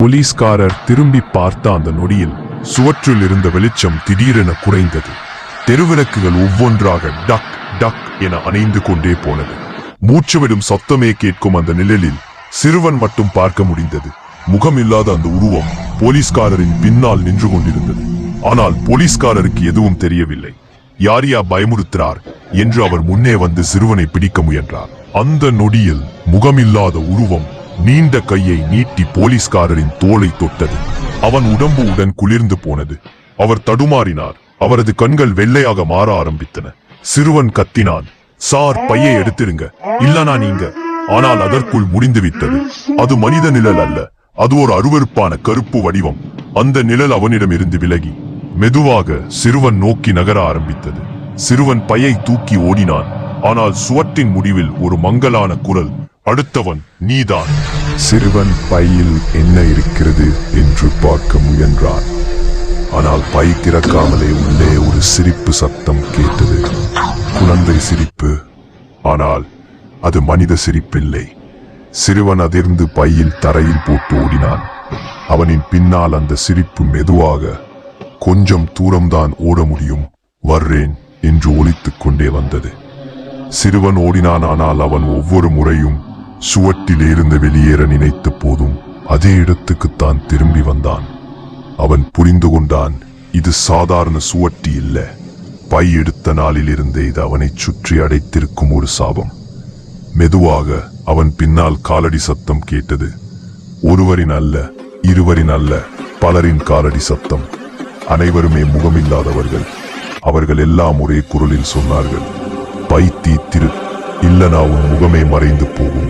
போலீஸ்காரர் திரும்பி பார்த்த அந்த நொடியில் சுவற்றில் இருந்த வெளிச்சம் திடீரென குறைந்தது. தெருவிளக்குகள் ஒவ்வொன்றாக டக் டக் என அணைந்து கொண்டே போனது. மூச்சுவிடும் சத்தமே கேட்கும் அந்த நிழலில் சிறுவன் மட்டும் பார்க்க முடிந்தது. முகமில்லாத அந்த உருவம் போலீஸ்காரரின் பின்னால் நின்று கொண்டிருந்தது. ஆனால் போலீஸ்காரருக்கு எதுவும் தெரியவில்லை. யாரியா பயமுறுத்துறார் என்று அவர் முன்னே வந்து சிறுவனை பிடிக்க முயன்றார். அந்த நொடியில் முகமில்லாத உருவம் நீண்ட கையை நீட்டி போலீஸ்காரரின் தோலை தொட்டது. அவன் உடம்பு உடன் குளிர்ந்து போனது. அவர் தடுமாறினார். அவரது கண்கள் வெள்ளையாக மாற ஆரம்பித்தன. சிறுவன் கத்தினான். சார் பையை எடுத்திருங்க. இல்லனா நீங்க. ஆனால் அதற்குள் முடிந்து விட்டது அது மனித நிழல் அல்ல. அது ஒரு அருவருப்பான கருப்பு வடிவம். அந்த நிழல் அவனிடம் இருந்து விலகி மெதுவாக சிறுவன் நோக்கி நகர ஆரம்பித்தது. சிறுவன் பையை தூக்கி ஓடினான். ஆனால் சுவற்றின் முடிவில் ஒரு மங்கலான குரல் அடுத்தவன் நீதான். சிறுவன் பையில் என்ன இருக்கிறது என்று பார்க்க முயன்றான். ஆனால் பை திறக்காமலே உள்ளே ஒரு சிரிப்பு சத்தம் கேட்டது. குழந்தை சிரிப்பு. ஆனால் அது மனித சிரிப்பில்லை. சிறுவன் அதிர்ந்து பையில் தரையில் போட்டு ஓடினான். அவனின் பின்னால் அந்த சிரிப்பு மெதுவாக கொஞ்சம் தூரம்தான் ஓட முடியும் வர்றேன் என்று ஒழித்துக் கொண்டே வந்தது. சிறுவன் ஓடினான் ஆனால் அவன் ஒவ்வொரு முறையும் சுவட்டிலிருந்து வெளியேற நினைத்த போதும் அதே இடத்துக்குத்தான் திரும்பி வந்தான். அவன் புரிந்து கொண்டான் இது சாதாரண சுவட்டி இல்ல. பை எடுத்த நாளிலிருந்தே இது அவனை சுற்றி அடைத்திருக்கும் ஒரு சாபம். மெதுவாக அவன் பின்னால் காலடி சத்தம் கேட்டது. ஒருவரின் அல்ல இருவரின் அல்ல பலரின் காலடி சத்தம். அனைவருமே முகமில்லாதவர்கள். அவர்கள் எல்லாம் ஒரே குரலில் சொன்னார்கள் பை தீத்திரு இல்லனா உன் முகமே மறைந்து போகும்.